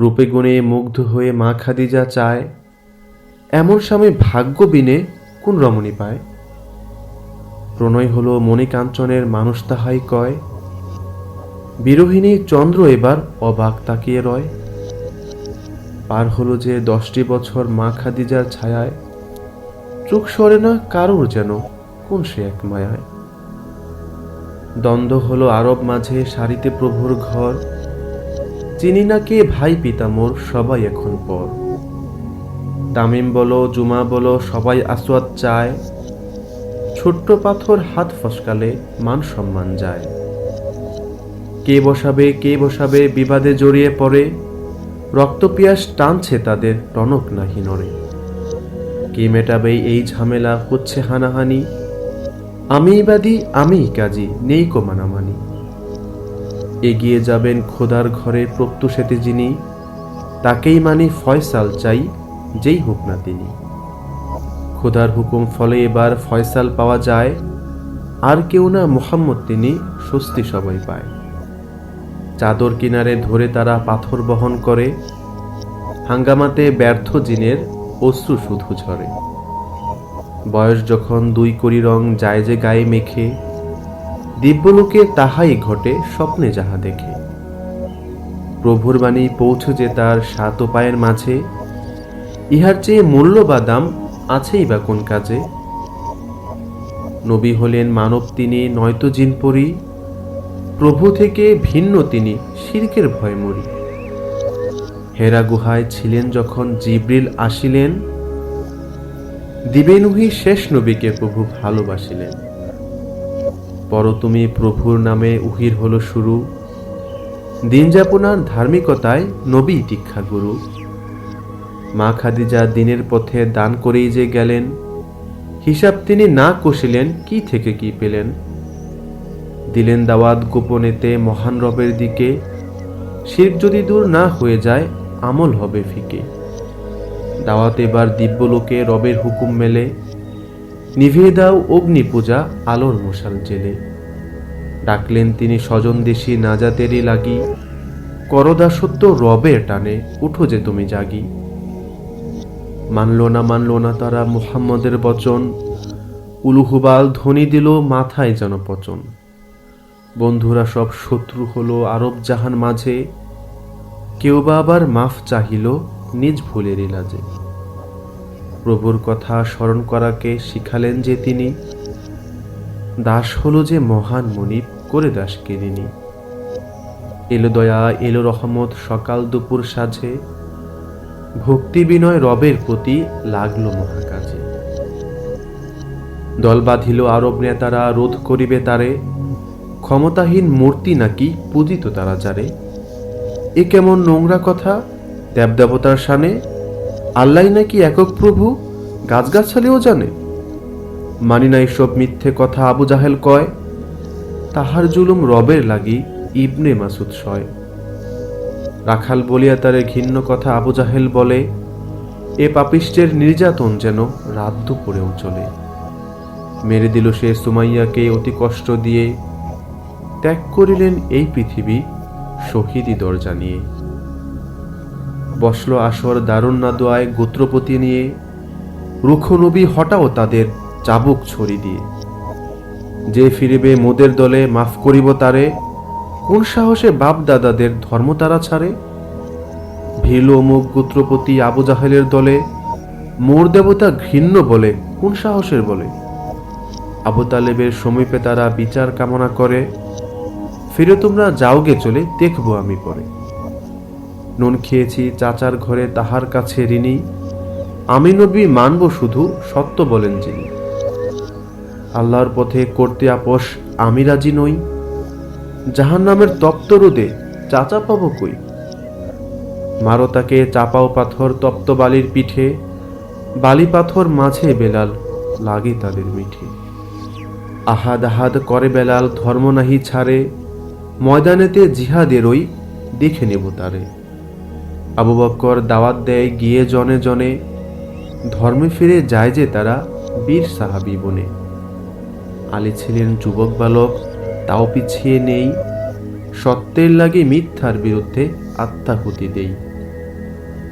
রূপে গুণে মুগ্ধ হয়ে মা খাদিজা চায়, এমন স্বামী ভাগ্য বিনে কোন রমণী পায়? প্রণয় হলো মণিকাঞ্চনের মানুষ তাহাই কয়, বিরোহিণী চন্দ্র এবার অবাক তাকিয়ে রয়। পার হলো যে দশটি বছর মা খাদিজার ছায়ায়, চোখ সরে না কারোর যেন কোন সে এক মায়ায়। দ্বন্দ্ব হলো আরব মাঝে সারিতে প্রভুর ঘর চিনি না কে ভাই পিতামোর, সবাই এখন পর। তামিম বলো, জুমা বলো, সবাই আসোয়াদ চায়। ছোট্ট পাথর হাত ফসকালে মান সম্মান যায়। কে বসাবে কে বসাবে, বিবাদে জড়িয়ে পড়ে। রক্তপিয়াস টানছে তাদের, টনক নাহি নড়ে। কে মেটাবে এই ঝামেলা হচ্ছে হানাহানি। আমিই বাদী, আমিই কাজী নেই কো মানামানি। এগিয়ে যাবেন খোদার ঘরে প্রত্যুষেতে যিনি, তাকেই মানি ফয়সাল চাই, যেই হোক না তিনি। খোদার হুকুম ফলে এবার ফয়সাল পাওয়া যায়, আর কেউ না মোহাম্মদ তিনি স্বস্তি সবাই পায়। চাদর কিনারে ধরে তারা পাথর বহন করে, হাঙ্গামাতে ব্যর্থ জিনের অশ্রু শুধু ঝরে। বয়স যখন দুই করি রং যায় যে গায়ে মেখে দিব্যলোকে তাহাই ঘটে স্বপ্নে যাহা দেখে। প্রভুর বাণী পৌঁছে যে তার সাত পায়ের মাঝে, ইহার চেয়ে মূল্য বা দাম আছেই বা কোন কাজে? নবী হলেন মানব তিনি, নয়তো জিনপরি প্রভু থেকে ভিন্ন তিনি, শিরকের ভয় মরি। হেরা গুহায় ছিলেন যখন জিব্রিল আসিলেন, দিবেনুহি শেষ নবীকে প্রভু ভালোবাসিলেন। পর তুমি প্রভুর নামে উহির হলো শুরু। দিন যাপনার ধার্মিকতায় নবী দীক্ষা গুরু। মা খাদিজা দিনের পথে দান করেই যে গেলেন, হিসাব তিনি না কষিলেন কি থেকে কি পেলেন। দিলেন দাওয়াত গোপনেতে মহান রবের দিকে, শির যদি দূর না হয়ে যায়, আমল হবে ফিকে। দাওয়াত এবার দিব্যলোকে রবের হুকুম মেলে নিভিয়ে দাও অগ্নি পূজা আলোর মশাল জেলে। ডাকলেন তিনি স্বজন দেশি নাজাতেরই লাগি। করদাসত্ব রবের টানে, উঠো যে তুমি জাগি। মানল না মানল না তারা মুহাম্মদের বচন। উলুহুবাল ধ্বনি দিল মাথায় যেন পচন। বন্ধুরা সব শত্রু হলো আরব জাহান মাঝে। কেউ বা আবার মাফ চাহিল নিজ ভুলের ইলাজে। প্রভুর কথা স্মরণ করাকে শিখালেন যে তিনি দাস হলো যে মহান মনিব করে দাস কেরিনি এলো দয়া, এলো রহমত, সকাল দুপুর সাঝে ভক্তি বিনয় রবের প্রতি লাগল মহাকাজে। দল বাঁধিল আরব নেতারা, রোধ করিবে তারে, ক্ষমতাহীন মূর্তি নাকি পূজিত তারা যারে। এ কেমন নোংরা কথা, দেবদেবতার সানে আল্লাহ নাকি একক প্রভু? গাছগাছালিও জানে। মানি না সব মিথ্যে কথা আবু জাহেল কয়? তাহার জুলুম রবের লাগি ইবনে মাসুদ সয়। রাখাল বলিয়া তারে ঘিন্ন কথা আবু জাহেল বলে, এ পাপিষ্টের নির্যাতন যেন রাত দুপুরেও চলে। মেরে দিল সে সুমাইয়াকে অতি কষ্ট দিয়ে। ত্যাগ করিলেন এই পৃথিবী শহীদি দরজা নিয়ে। বসল আসর দারুণ না দোয়ায় গোত্রপতি নিয়ে। রুখ নবী হটাও তাদের চাবুক ছড়ি দিয়ে। যে ফিরিবে মোদের দলে মাফ করিব তারে, কোন সাহসে বাপ দাদাদের ধর্ম তারা ছাড়ে? ভিল মুখ গোত্রপতি আবু জাহেলের দলে, মোর দেবতা ঘৃণ্য বলে কোন সাহসের বলে? আবু তালেবের সমীপে তারা বিচার কামনা করে, ফিরে তোমরা যাওগে চলে দেখব আমি পরে। নুন খেয়েছি, চাচার ঘরে তাহার কাছে ঋণী। আমি নবী মানব শুধু, সত্য বলেন যিনি। আল্লাহর পথে করতে আপোষ আমি রাজি নই। জাহান নামের তপ্ত রোদে চাচা পাবো কই? মারো তাকে চাপাও পাথর তপ্ত বালির পিঠে, বালি পাথর মাঝে বেলাল লাগে তাদের মিঠে। আহাদ আহাদ করে বেলাল, ধর্ম নাহি ছাড়ে। ময়দানেতে জিহাদেরই দেখে নেব তারে। আবু বক্কর দাওয়াত দেয়, গিয়ে জনে জনে ধর্মে ফিরে যায় যে তারা বীর সাহাবি বনে। আলী ছিলেন যুবক বালক, তাও পিছিয়ে নেই। সত্যের লাগে মিথ্যার বিরুদ্ধে আত্মাহুতি দেই।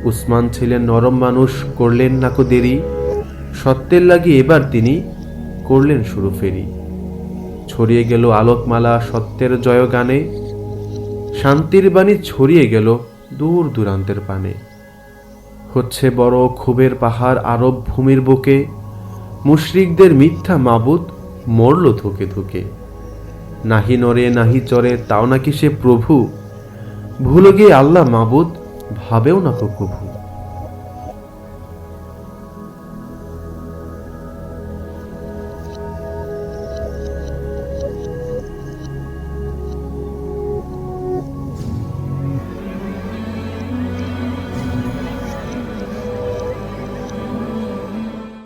উসমান ছিলেন নরম মানুষ, করলেন নাকো দেরি। সত্যের লাগে এবার তিনি করলেন শুরু ফেরি। ছড়িয়ে গেল আলোকমালা সত্যের জয়গানে। শান্তির বাণী ছড়িয়ে গেল দূর দূরান্তের পানে। হচ্ছে বড় ক্ষোভের পাহাড় আরব ভূমির বুকে। মুশরিকদের মিথ্যা মাবুদ মরল ধুকে ধুকে। নাহি নরে নাহি চরে তাও নাকি সে প্রভু। ভুলে গিয়ে আল্লাহ মাবুদ ভাবেও না তো প্রভু।